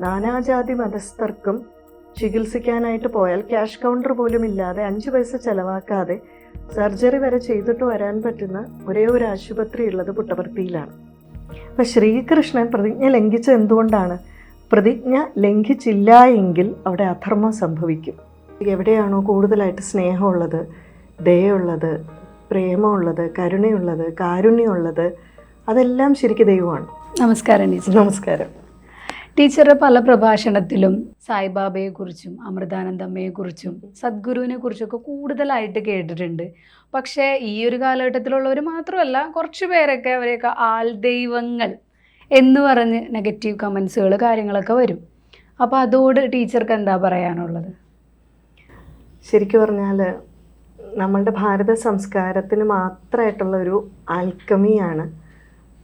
നാനാജാതി മതസ്ഥർക്കും ചികിത്സിക്കാനായിട്ട് പോയാൽ cash counter പോലും ഇല്ലാതെ അഞ്ച് പൈസ ചെലവാക്കാതെ സർജറി വരെ ചെയ്തിട്ട് വരാൻ പറ്റുന്ന ഒരേ ഒരു ആശുപത്രി ഉള്ളത് പുട്ടപർത്തിയിലാണ് അപ്പം ശ്രീകൃഷ്ണൻ പ്രതിജ്ഞ ലംഘിച്ചത് എന്തുകൊണ്ടാണ്? പ്രതിജ്ഞ ലംഘിച്ചില്ല എങ്കിൽ അവിടെ അധർമ്മം സംഭവിക്കും. എവിടെയാണോ കൂടുതലായിട്ട് സ്നേഹമുള്ളത് ദയുള്ളത് പ്രേമമുള്ളത് കരുണയുള്ളത് കാരുണ്യമുള്ളത് അതെല്ലാം ശരിക്കും ദൈവമാണ്. നമസ്കാരം ടീച്ചർ. നമസ്കാരം. ടീച്ചറുടെ പല പ്രഭാഷണത്തിലും സായിബാബയെക്കുറിച്ചും അമൃതാനന്ദമ്മയെക്കുറിച്ചും സദ്ഗുരുവിനെ കുറിച്ചൊക്കെ കൂടുതലായിട്ട് കേട്ടിട്ടുണ്ട്. പക്ഷേ ഈ ഒരു കാലഘട്ടത്തിലുള്ളവർ മാത്രമല്ല കുറച്ച് പേരൊക്കെ അവരെയൊക്കെ ആൾ ദൈവങ്ങൾ എന്ന് പറഞ്ഞ് നെഗറ്റീവ് കമൻസുകൾ കാര്യങ്ങളൊക്കെ വരും. അപ്പോൾ അതോട് ടീച്ചർക്ക് എന്താ പറയാനുള്ളത്? ശരിക്കും പറഞ്ഞാൽ നമ്മളുടെ ഭാരത സംസ്കാരത്തിന് മാത്രമായിട്ടുള്ള ഒരു ആൽക്കമിയാണ്.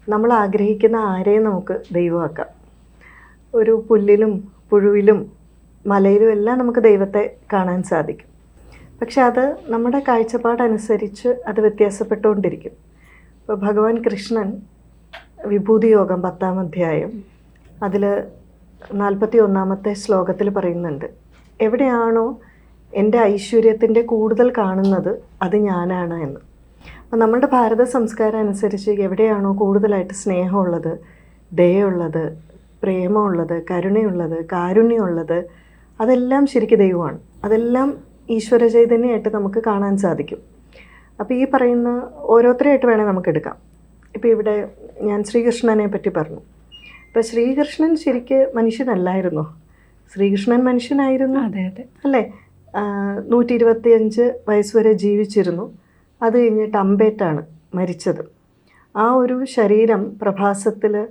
നമ്മൾ ആഗ്രഹിക്കുന്ന ആരെയും നമുക്ക് ദൈവമാക്കാം. ഒരു പുല്ലിലും പുഴുവിലും മലയിലും എല്ലാം നമുക്ക് ദൈവത്തെ കാണാൻ സാധിക്കും. പക്ഷെ അത് നമ്മുടെ കാഴ്ചപ്പാടനുസരിച്ച് അത് വ്യത്യാസപ്പെട്ടുകൊണ്ടിരിക്കും. ഇപ്പോൾ ഭഗവാൻ കൃഷ്ണൻ വിഭൂതി യോഗം പത്താം അധ്യായം അതിൽ നാൽപ്പത്തി ഒന്നാമത്തെ ശ്ലോകത്തിൽ പറയുന്നുണ്ട്. എവിടെയാണോ എന്റെ ഐശ്വര്യത്തിന്റെ കൂടുതൽ കാണുന്നത് അത് ഞാനാണ് എന്ന്. അപ്പം നമ്മുടെ ഭാരത സംസ്കാരം അനുസരിച്ച് എവിടെയാണോ കൂടുതലായിട്ട് സ്നേഹമുള്ളത് ദയുള്ളത് പ്രേമമുള്ളത് കരുണയുള്ളത് കാരുണ്യമുള്ളത് അതെല്ലാം ശരിക്കും ദൈവമാണ്. അതെല്ലാം ഈശ്വര ചൈതന്യമായിട്ട് നമുക്ക് കാണാൻ സാധിക്കും. അപ്പോൾ ഈ പറയുന്ന ഓരോരുത്തരെയായിട്ട് വേണേൽ നമുക്ക് എടുക്കാം. ഇപ്പോൾ ഇവിടെ ഞാൻ ശ്രീകൃഷ്ണനെ പറ്റി പറഞ്ഞു. അപ്പോൾ ശ്രീകൃഷ്ണൻ ശരിക്ക് മനുഷ്യനല്ലായിരുന്നു. ശ്രീകൃഷ്ണൻ മനുഷ്യനായിരുന്നു അതെ അതെ. അല്ലേ? നൂറ്റി ഇരുപത്തിയഞ്ച് വയസ്സ് വരെ ജീവിച്ചിരുന്നു. അത് കഴിഞ്ഞിട്ട് അമ്പേറ്റാണ് മരിച്ചത്. ആ ഒരു ശരീരം പ്രഭാസത്തിൽ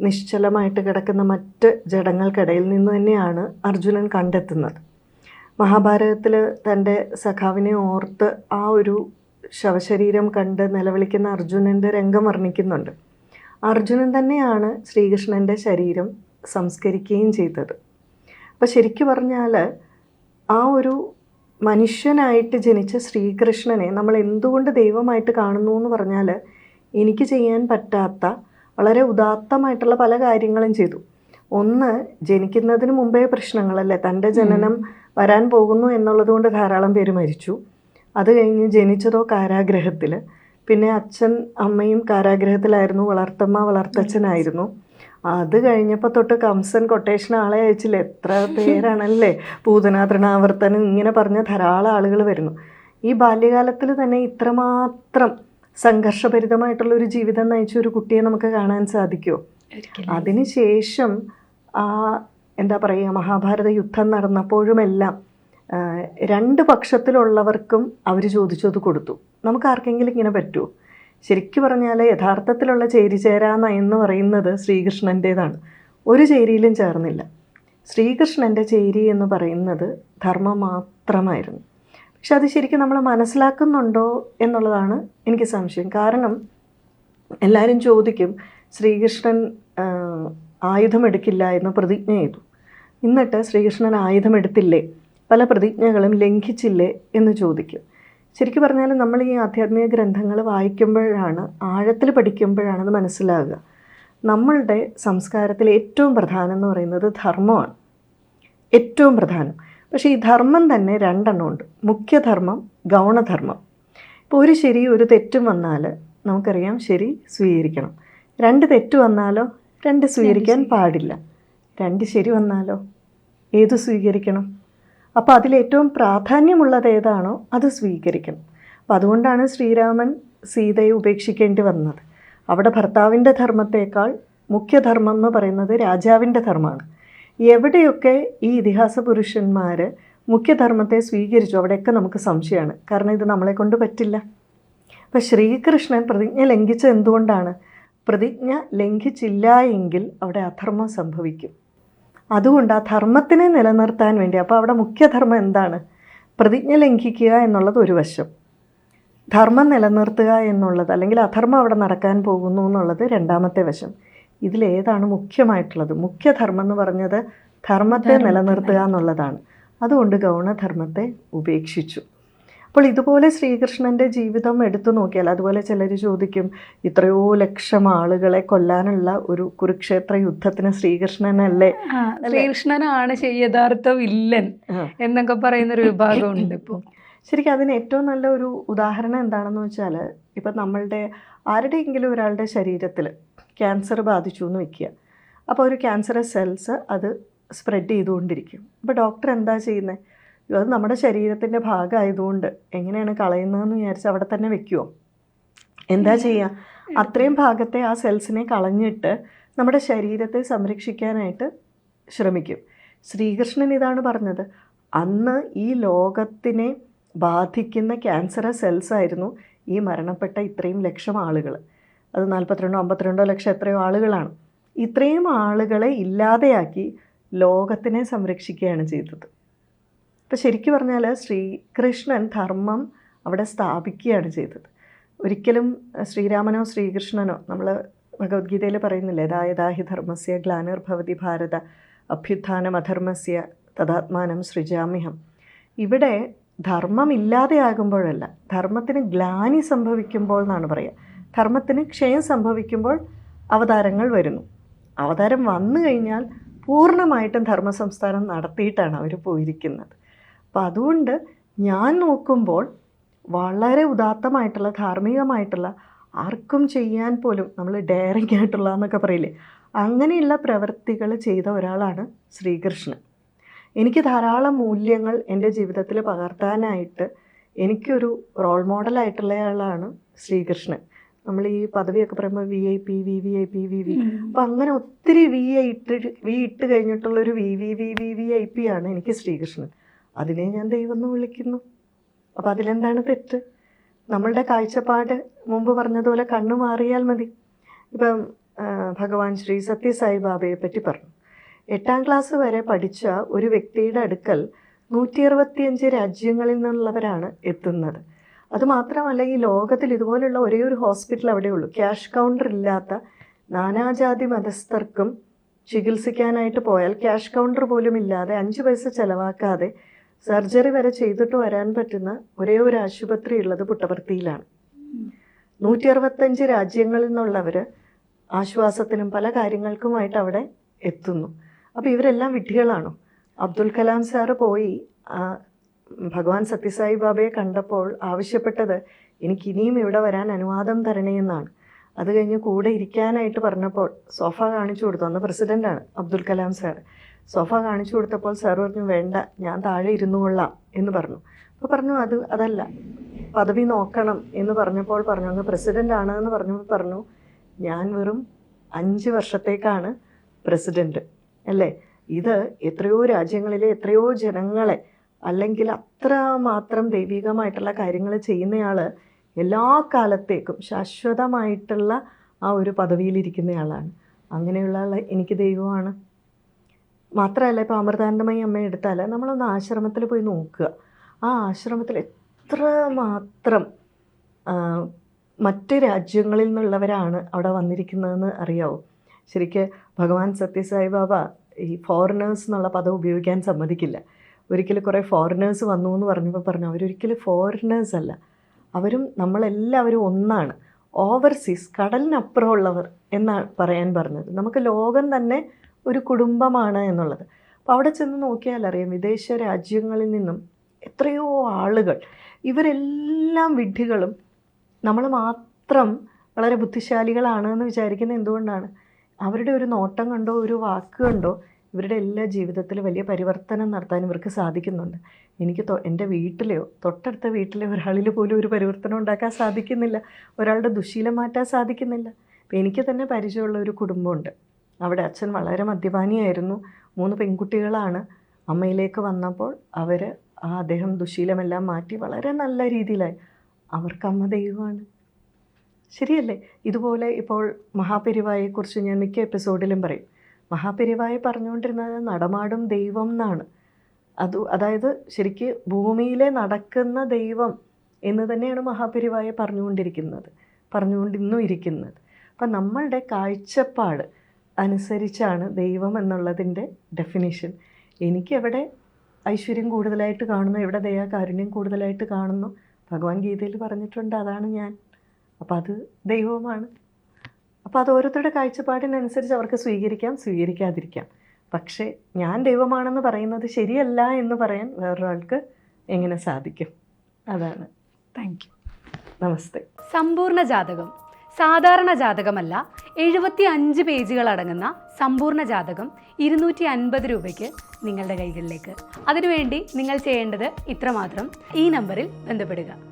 നിശ്ചലമായിട്ട് കിടക്കുന്ന മറ്റ് ജഡങ്ങൾക്കിടയിൽ നിന്ന് തന്നെയാണ് അർജുനൻ കണ്ടെത്തുന്നത്. മഹാഭാരതത്തിൽ തന്റെ സഖാവിനെ ഓർത്ത് ആ ഒരു ശവശരീരം കണ്ട് നിലവിളിക്കുന്ന അർജുനന്റെ രംഗം വർണിക്കുന്നുണ്ട്. അർജുനൻ തന്നെയാണ് ശ്രീകൃഷ്ണന്റെ ശരീരം സംസ്കരിക്കുകയും ചെയ്തത്. അപ്പോൾ ശരിക്കു പറഞ്ഞാൽ ആ ഒരു മനുഷ്യനായിട്ട് ജനിച്ച ശ്രീകൃഷ്ണനെ നമ്മൾ എന്തുകൊണ്ട് ദൈവമായിട്ട് കാണുന്നു എന്ന് പറഞ്ഞാൽ എനിക്ക് ചെയ്യാൻ പറ്റാത്ത വളരെ ഉദാത്തമായിട്ടുള്ള പല കാര്യങ്ങളും ചെയ്തു. ഒന്ന് ജനിക്കുന്നതിന് മുമ്പേ പ്രശ്നങ്ങളല്ലേ? തന്റെ ജനനം വരാൻ പോകുന്നു എന്നുള്ളത് കൊണ്ട് ധാരാളം പേര് മരിച്ചു. അത് കഴിഞ്ഞ് ജനിച്ചതോ കാരാഗ്രഹത്തിൽ പിന്നെ അച്ഛൻ അമ്മയും കാരാഗ്രഹത്തിലായിരുന്നു. വളർത്തമ്മ വളർത്തച്ഛനായിരുന്നു. അത് കഴിഞ്ഞപ്പോൾ തൊട്ട് കംസൻ കൊട്ടേഷൻ ആളെ അയച്ചില്ല? എത്ര പേരാണല്ലേ? പൂതന തൃണാവർത്തനം ഇങ്ങനെ പറഞ്ഞ ധാരാളം ആളുകൾ വരുന്നു. ഈ ബാല്യകാലത്തിൽ തന്നെ ഇത്രമാത്രം സംഘർഷഭരിതമായിട്ടുള്ള ഒരു ജീവിതം നയിച്ച ഒരു കുട്ടിയെ നമുക്ക് കാണാൻ സാധിക്കുമോ അതിനുശേഷം ആ എന്താ പറയുക മഹാഭാരത യുദ്ധം നടന്നപ്പോഴുമെല്ലാം രണ്ട് പക്ഷത്തിലുള്ളവർക്കും അവർ അത് കൊടുത്തു. നമുക്ക് ആർക്കെങ്കിലും ഇങ്ങനെ പറ്റുമോ ശരിക്കും പറഞ്ഞാൽ യഥാർത്ഥത്തിലുള്ള ചേരിചേരാന്ന എന്ന് പറയുന്നത് ശ്രീകൃഷ്ണന്റേതാണ് ഒരു ചേരിയിലും ചേർന്നില്ല. ശ്രീകൃഷ്ണന്റെ ചേരി എന്ന് പറയുന്നത് ധർമ്മം മാത്രമായിരുന്നു. പക്ഷെ അത് ശരിക്കും നമ്മൾ മനസ്സിലാക്കുന്നുണ്ടോ എന്നുള്ളതാണ് എനിക്ക് സംശയം. കാരണം എല്ലാവരും ചോദിക്കും ശ്രീകൃഷ്ണൻ ആയുധമെടുക്കില്ല എന്ന് പ്രതിജ്ഞ ചെയ്തു. എന്നിട്ട് ശ്രീകൃഷ്ണൻ ആയുധമെടുത്തില്ലേ? പല പ്രതിജ്ഞകളും ലംഘിച്ചില്ലേ എന്ന് ചോദിക്കും. ശരിക്കും പറഞ്ഞാൽ നമ്മൾ ഈ ആധ്യാത്മിക ഗ്രന്ഥങ്ങൾ വായിക്കുമ്പോഴാണ് ആഴത്തിൽ പഠിക്കുമ്പോഴാണ് അത് മനസ്സിലാകുക. നമ്മളുടെ സംസ്കാരത്തിൽ ഏറ്റവും പ്രധാനം എന്ന് പറയുന്നത് ധർമ്മമാണ്. ഏറ്റവും പ്രധാനം. പക്ഷേ ഈ ധർമ്മം തന്നെ രണ്ടെണ്ണമുണ്ട്. മുഖ്യധർമ്മം ഗൗണധർമ്മം. ഇപ്പോൾ ഒരു ശരി ഒരു തെറ്റും വന്നാൽ നമുക്കറിയാം ശരി സ്വീകരിക്കണം. രണ്ട് തെറ്റ് വന്നാലോ രണ്ട് സ്വീകരിക്കാൻ പാടില്ല. രണ്ട് ശരി വന്നാലോ ഏത് സ്വീകരിക്കണം? അപ്പോൾ അതിലേറ്റവും പ്രാധാന്യമുള്ളത് ഏതാണോ അത് സ്വീകരിക്കണം. അപ്പോൾ അതുകൊണ്ടാണ് ശ്രീരാമൻ സീതയെ ഉപേക്ഷിക്കേണ്ടി വന്നത്. അവിടെ ഭർത്താവിന്റെ ധർമ്മത്തേക്കാൾ മുഖ്യധർമ്മം എന്ന് പറയുന്നത് രാജാവിന്റെ ധർമ്മമാണ്. എവിടെയൊക്കെ ഈ ഇതിഹാസ പുരുഷന്മാർ മുഖ്യധർമ്മത്തെ സ്വീകരിച്ചു? അവിടെയൊക്കെ നമുക്ക് സംശയമാണ്. കാരണം ഇത് നമ്മളെ കൊണ്ട് പറ്റില്ല. അപ്പം ശ്രീകൃഷ്ണൻ പ്രതിജ്ഞ ലംഘിച്ചത് എന്തുകൊണ്ടാണ്? പ്രതിജ്ഞ ലംഘിച്ചില്ല എങ്കിൽ അവിടെ അധർമ്മം സംഭവിക്കും. അതുകൊണ്ട് ആ ധർമ്മത്തിനെ നിലനിർത്താൻ വേണ്ടി അപ്പോൾ അവിടെ മുഖ്യധർമ്മം എന്താണ്? പ്രതിജ്ഞ ലംഘിക്കുക എന്നുള്ളത് ഒരു വശം. ധർമ്മം നിലനിർത്തുക എന്നുള്ളത് അല്ലെങ്കിൽ അധർമ്മം അവിടെ നടക്കാൻ പോകുന്നു എന്നുള്ളത് രണ്ടാമത്തെ വശം. ഇതിലേതാണ് മുഖ്യമായിട്ടുള്ളത്. മുഖ്യധർമ്മം എന്ന് പറഞ്ഞത് ധർമ്മത്തെ നിലനിർത്തുക എന്നുള്ളതാണ്. അതുകൊണ്ട് ഗൗണധർമ്മത്തെ ഉപേക്ഷിച്ചു. അപ്പോൾ ഇതുപോലെ ശ്രീകൃഷ്ണന്റെ ജീവിതം എടുത്തു നോക്കിയാൽ അതുപോലെ ചിലർ ചോദിക്കും ഇത്രയോ ലക്ഷം ആളുകളെ കൊല്ലാനുള്ള ഒരു കുരുക്ഷേത്ര യുദ്ധത്തിന് ശ്രീകൃഷ്ണനല്ലേ? ശ്രീകൃഷ്ണനാണ് യഥാർത്ഥ വില്ലൻ എന്നൊക്കെ പറയുന്ന ഒരു വിഭാഗമുണ്ട് ഇപ്പോൾ ശരിക്കും അതിന് ഏറ്റവും നല്ല ഒരു ഉദാഹരണം എന്താണെന്ന് വെച്ചാൽ ഇപ്പം നമ്മളുടെ ആരുടെയെങ്കിലും ഒരാളുടെ ശരീരത്തിൽ ക്യാൻസർ ബാധിച്ചു എന്ന് വെക്കുക. അപ്പോൾ ഒരു ക്യാൻസറസ് സെൽസ് അത് സ്പ്രെഡ് ചെയ്തുകൊണ്ടിരിക്കും. അപ്പോൾ ഡോക്ടർ എന്താ ചെയ്യുന്നത് അത് നമ്മുടെ ശരീരത്തിന്റെ ഭാഗമായതുകൊണ്ട് എങ്ങനെയാണ് കളയുന്നതെന്ന് വിചാരിച്ച് അവിടെ തന്നെ വെക്കുമോ എന്താ ചെയ്യുക? അത്രയും ഭാഗത്തെ ആ സെൽസിനെ കളഞ്ഞിട്ട് നമ്മുടെ ശരീരത്തെ സംരക്ഷിക്കാനായിട്ട് ശ്രമിക്കും. ശ്രീകൃഷ്ണൻ ഇതാണ് പറഞ്ഞത്. അന്ന് ഈ ലോകത്തിനെ ബാധിക്കുന്ന ക്യാൻസറസ് സെൽസ് ആയിരുന്നു ഈ മരണപ്പെട്ട ഇത്രയും ലക്ഷം ആളുകൾ. അത് നാൽപ്പത്തിരണ്ടോ അമ്പത്തിരണ്ടോ ലക്ഷം എത്രയോ ആളുകളാണ്. ഇത്രയും ആളുകളെ ഇല്ലാതെയാക്കി ലോകത്തിനെ സംരക്ഷിക്കുകയാണ് ചെയ്തത്. ഇപ്പം ശരിക്കും പറഞ്ഞാൽ ശ്രീകൃഷ്ണൻ ധർമ്മം അവിടെ സ്ഥാപിക്കുകയാണ് ചെയ്തത്. ഒരിക്കലും ശ്രീരാമനോ ശ്രീകൃഷ്ണനോ നമ്മൾ ഭഗവത്ഗീതയിൽ പറയുന്നില്ലേ യഥാ യഥാ ഹി ധർമ്മസ്യ ഗ്ലാനിർഭവതി ഭാരത അഭ്യുത്ഥാനം അധർമ്മസ്യ തഥാത്മാനം സൃജാമ്യഹം. ഇവിടെ ധർമ്മം ഇല്ലാതെയാകുമ്പോഴല്ല ധർമ്മത്തിന് ഗ്ലാനി സംഭവിക്കുമ്പോൾ എന്നാണ് പറയുക. ധർമ്മത്തിന് ക്ഷയം സംഭവിക്കുമ്പോൾ അവതാരങ്ങൾ വരുന്നു. അവതാരം വന്നു കഴിഞ്ഞാൽ പൂർണമായിട്ടും ധർമ്മ സംസ്ഥാനം നടത്തിയിട്ടാണ് അവർ പോയിരിക്കുന്നത്. അപ്പം അതുകൊണ്ട് ഞാൻ നോക്കുമ്പോൾ വളരെ ഉദാത്തമായിട്ടുള്ള ധാർമ്മികമായിട്ടുള്ള ആർക്കും ചെയ്യാൻ പോലും നമ്മൾ ഡയറിങ് ആയിട്ടുള്ള എന്നൊക്കെ പറയില്ലേ അങ്ങനെയുള്ള പ്രവൃത്തികൾ ചെയ്ത ഒരാളാണ് ശ്രീകൃഷ്ണൻ. എനിക്ക് ധാരാളം മൂല്യങ്ങൾ എന്റെ ജീവിതത്തിൽ പകർത്താനായിട്ട് എനിക്കൊരു റോൾ മോഡലായിട്ടുള്ളയാളാണ് ശ്രീകൃഷ്ണൻ. നമ്മൾ ഈ പദവിയൊക്കെ പറയുമ്പോൾ V I P V V I P V V അപ്പം അങ്ങനെ ഒത്തിരി വി ഐ ഇട്ട് വി ഇട്ട് കഴിഞ്ഞിട്ടുള്ളൊരു V V V V V I P ആണ് എനിക്ക് ശ്രീകൃഷ്ണൻ. അതിനെ ഞാൻ ദൈവം എന്ന് വിളിക്കുന്നു. അപ്പം അതിലെന്താണ് തെറ്റ്? നമ്മളുടെ കാഴ്ചപ്പാട് മുമ്പ് പറഞ്ഞതുപോലെ കണ്ണു മാറിയാൽ മതി. ഇപ്പം ഭഗവാൻ ശ്രീ സത്യസായി ബാബയെ പറ്റി പറഞ്ഞു. എട്ടാം ക്ലാസ് വരെ പഠിച്ച ഒരു വ്യക്തിയുടെ അടുക്കൽ നൂറ്റി അറുപത്തിയഞ്ച് രാജ്യങ്ങളിൽ നിന്നുള്ളവരാണ് എത്തുന്നത്. അതുമാത്രമല്ല ഈ ലോകത്തിൽ ഇതുപോലുള്ള ഒരേ ഒരു ഹോസ്പിറ്റൽ അവിടെ ഉള്ളൂ. ക്യാഷ് കൗണ്ടർ ഇല്ലാത്ത നാനാജാതി മതസ്ഥർക്കും ചികിത്സിക്കാനായിട്ട് പോയാൽ ക്യാഷ് കൗണ്ടർ പോലും ഇല്ലാതെ അഞ്ച് പൈസ ചിലവാക്കാതെ സർജറി വരെ ചെയ്തിട്ട് വരാൻ പറ്റുന്ന ഒരേ ഒരു ആശുപത്രി ഉള്ളത് പുട്ടപർത്തിയിലാണ്. നൂറ്റി അറുപത്തഞ്ച് രാജ്യങ്ങളിൽ നിന്നുള്ളവർ ആശ്വാസത്തിനും പല കാര്യങ്ങൾക്കുമായിട്ട് അവിടെ എത്തുന്നു. അപ്പോൾ ഇവരെല്ലാം വിഡ്ഢികളാണോ? അബ്ദുൽ കലാം സാറ് പോയി ഭഗവാൻ സത്യസായി ബാബയെ കണ്ടപ്പോൾ ആവശ്യപ്പെട്ടത് എനിക്ക് ഇനിയും ഇവിടെ വരാൻ അനുവാദം തരണേ എന്നാണ് അത് കഴിഞ്ഞ് കൂടെ ഇരിക്കാനായിട്ട് പറഞ്ഞപ്പോൾ സോഫ കാണിച്ചു കൊടുത്തു. അന്ന് പ്രസിഡന്റാണ് അബ്ദുൽ കലാം സാർ. സോഫ കാണിച്ചു കൊടുത്തപ്പോൾ സാർ പറഞ്ഞു വേണ്ട ഞാൻ താഴെ ഇരുന്നു കൊള്ളാം എന്ന് പറഞ്ഞു. അപ്പോൾ പറഞ്ഞു അത് അതല്ല. പദവി നോക്കണം എന്ന് പറഞ്ഞപ്പോൾ പറഞ്ഞു. അങ്ങ് പ്രസിഡന്റ് ആണ് എന്ന് പറഞ്ഞപ്പോൾ പറഞ്ഞു ഞാൻ വെറും അഞ്ച് വർഷത്തേക്കാണ് പ്രസിഡന്റ് അല്ലേ? ഇത് എത്രയോ രാജ്യങ്ങളിലെ എത്രയോ ജനങ്ങളെ അല്ലെങ്കിൽ അത്ര മാത്രം ദൈവികമായിട്ടുള്ള കാര്യങ്ങൾ ചെയ്യുന്നയാൾ എല്ലാ കാലത്തേക്കും ശാശ്വതമായിട്ടുള്ള ആ ഒരു പദവിയിലിരിക്കുന്നയാളാണ് അങ്ങനെയുള്ള ആൾ എനിക്ക് ദൈവമാണ്. മാത്രമല്ല ഇപ്പോൾ അമൃതാനന്ദമയി അമ്മ എടുത്താൽ നമ്മളൊന്ന് ആശ്രമത്തിൽ പോയി നോക്കുക. ആ ആശ്രമത്തിൽ എത്ര മാത്രം മറ്റ് രാജ്യങ്ങളിൽ നിന്നുള്ളവരാണ് അവിടെ വന്നിരിക്കുന്നതെന്ന് അറിയാവോ? ശരിക്ക് ഭഗവാൻ സത്യസായി ബാബ ഈ ഫോറിനേഴ്സ് എന്നുള്ള പദം ഉപയോഗിക്കാൻ സമ്മതിക്കില്ല. ഒരിക്കലും കുറേ ഫോറിനേഴ്സ് വന്നു എന്ന് പറഞ്ഞപ്പോൾ പറഞ്ഞു അവരൊരിക്കലും ഫോറിനേഴ്സ് അല്ല. അവരും നമ്മളെല്ലാവരും ഒന്നാണ്. ഓവർസീസ് കടലിനപ്പുറമുള്ളവർ എന്നാണ് പറയാൻ പറഞ്ഞത്. നമുക്ക് ലോകം തന്നെ ഒരു കുടുംബമാണ് എന്നുള്ളത്. അപ്പോൾ അവിടെ ചെന്ന് നോക്കിയാൽ അറിയാം വിദേശ രാജ്യങ്ങളിൽ നിന്നും എത്രയോ ആളുകൾ ഇവരെല്ലാം വിഡ്ഢികളും നമ്മൾ മാത്രം വളരെ ബുദ്ധിശാലികളാണ് എന്ന് വിചാരിക്കുന്നത് എന്തുകൊണ്ടാണ്? അവരുടെ ഒരു നോട്ടം കണ്ടോ ഒരു വാക്ക് കണ്ടോ? ഇവരുടെ എല്ലാ ജീവിതത്തിലും വലിയ പരിവർത്തനം നടത്താൻ ഇവർക്ക് സാധിക്കുന്നുണ്ട്. എനിക്ക് എന്റെ വീട്ടിലെയോ തൊട്ടടുത്ത വീട്ടിലെ ഒരാളിൽ പോലും ഒരു പരിവർത്തനം ഉണ്ടാക്കാൻ സാധിക്കുന്നില്ല. ഒരാളുടെ ദുശീലം മാറ്റാൻ സാധിക്കുന്നില്ല. അപ്പം എനിക്ക് തന്നെ പരിചയമുള്ള ഒരു കുടുംബമുണ്ട്. അവിടെ അച്ഛൻ വളരെ മദ്യപാനിയായിരുന്നു. മൂന്ന് പെൺകുട്ടികളാണ്. അമ്മയിലേക്ക് വന്നപ്പോൾ അവർ ആ അദ്ദേഹം ദുശീലമെല്ലാം മാറ്റി വളരെ നല്ല രീതിയിലായി. അവർക്കമ്മ ദൈവമാണ്. ശരിയല്ലേ? ഇതുപോലെ ഇപ്പോൾ മഹാപെരിവായെക്കുറിച്ച് ഞാൻ മിക്ക എപ്പിസോഡിലും പറയും. മഹാപെരിവായ പറഞ്ഞുകൊണ്ടിരുന്നത് നടമാടും ദൈവം എന്നാണ്. അത് അതായത് ശരിക്ക് ഭൂമിയിലെ നടക്കുന്ന ദൈവം എന്ന് തന്നെയാണ് മഹാപെരിവായ പറഞ്ഞുകൊണ്ടിരിക്കുന്നത് പറഞ്ഞുകൊണ്ട് ഇരിക്കുന്നത്. അപ്പം നമ്മളുടെ കാഴ്ചപ്പാട് അനുസരിച്ചാണ് ദൈവം എന്നുള്ളതിന്റെ ഡെഫിനേഷൻ എനിക്കെവിടെ ഐശ്വര്യം കൂടുതലായിട്ട് കാണുന്നു എവിടെ ദയാ കാരുണ്യം കൂടുതലായിട്ട് കാണുന്നു. ഭഗവാൻ ഗീതയിൽ പറഞ്ഞിട്ടുണ്ട് അതാണ് ഞാൻ. അപ്പം അത് ദൈവവുമാണ്. അപ്പോൾ അത് ഓരോരുത്തരുടെ കാഴ്ചപ്പാടിനനുസരിച്ച് അവർക്ക് സ്വീകരിക്കാം സ്വീകരിക്കാതിരിക്കാം. പക്ഷേ ഞാൻ ദൈവമാണെന്ന് പറയുന്നത് ശരിയല്ല എന്ന് പറയാൻ വേറൊരാൾക്ക് എങ്ങനെ സാധിക്കും? അതാണ്. Thank you. നമസ്തേ. സമ്പൂർണ ജാതകം. സാധാരണ ജാതകമല്ല എഴുപത്തി അഞ്ച് പേജുകൾ അടങ്ങുന്ന സമ്പൂർണ ജാതകം ഇരുന്നൂറ്റി അൻപത് രൂപയ്ക്ക് നിങ്ങളുടെ കൈകളിലേക്ക്. അതിനുവേണ്ടി നിങ്ങൾ ചെയ്യേണ്ടത് ഇത്രമാത്രം. ഈ നമ്പറിൽ ബന്ധപ്പെടുക.